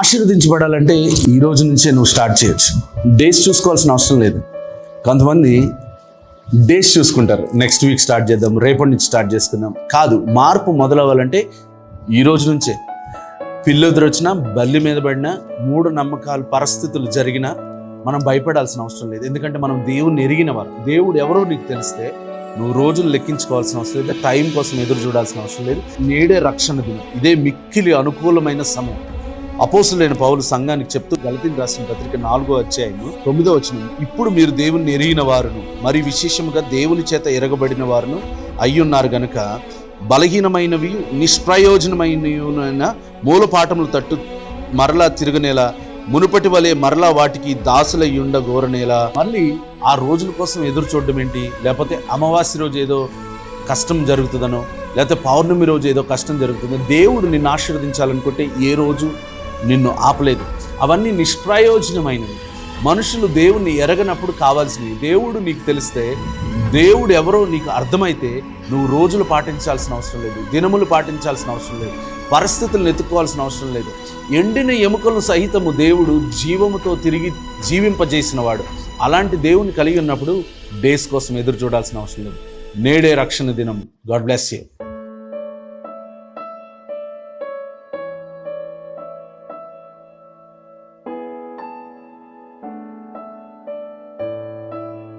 ఆశీర్వదించబడాలంటే ఈ రోజు నుంచే నువ్వు స్టార్ట్ చేయొచ్చు. డేస్ చూసుకోవాల్సిన అవసరం లేదు. కొంతమంది డేస్ చూసుకుంటారు. నెక్స్ట్ వీక్ స్టార్ట్ చేద్దాం రేపటి నుంచి స్టార్ట్ చేసుకుందాం. కాదు మార్పు మొదలవ్వాలంటే ఈ రోజు నుంచే. పిల్లెదురు వచ్చినా బల్లి మీద పడినా మూడు నమ్మకాలు పరిస్థితులు జరిగినా మనం భయపడాల్సిన అవసరం లేదు. ఎందుకంటే మనం దేవుణ్ణి ఎరిగిన వారు. దేవుడు ఎవరో నీకు తెలిస్తే నువ్వు రోజులు లెక్కించుకోవాల్సిన అవసరం లేదు. టైం కోసం ఎదురు చూడాల్సిన అవసరం లేదు. నేడే రక్షణ దినం. ఇదే మిక్కిలి అనుకూలమైన సమయం. అపోసులైన పౌలు సంఘానికి చెప్తూ గలతిని రాసిన పత్రిక నాలుగో అధ్యాయము తొమ్మిదో వచ్చిన ఇప్పుడు మీరు దేవుణ్ణి ఎరిగిన వారును మరి విశేషముగా దేవుని చేత ఎరగబడిన వారును అయ్యున్నారు గనుక బలహీనమైనవి నిష్ప్రయోజనమైనవి మూలపాఠములు తట్టు మరలా తిరగనేలా మునుపటి వలె మరలా వాటికి దాసులై ఉండగోరనేలా మళ్ళీ ఆ రోజుల కోసం ఎదురు చూడడం ఏంటి? లేకపోతే అమావాస్య రోజు ఏదో కష్టం జరుగుతుందనో లేకపోతే పౌర్ణమి రోజు ఏదో కష్టం జరుగుతుందో దేవుడు నిన్ను ఆశీర్వదించాలనుకుంటే ఏ రోజు నిన్ను ఆపలేదు. అవన్నీ నిష్ప్రయోజనమైనవి. మనుషులు దేవుణ్ణి ఎరగనప్పుడు కావాల్సినవి. దేవుడు నీకు తెలిస్తే దేవుడు ఎవరో నీకు అర్థమైతే నువ్వు రోజులు పాటించాల్సిన అవసరం లేదు. దినములు పాటించాల్సిన అవసరం లేదు. పరిస్థితులను ఎత్తుకోవాల్సిన అవసరం లేదు. ఎండిన ఎముకలను సహితము దేవుడు జీవముతో తిరిగి జీవింపజేసిన వాడు అలాంటి దేవుని కలిగి ఉన్నప్పుడు డేస్ కోసం ఎదురు చూడాల్సిన అవసరం లేదు. నేడే రక్షణ దినం గాడ్ బ్లెస్ యూ.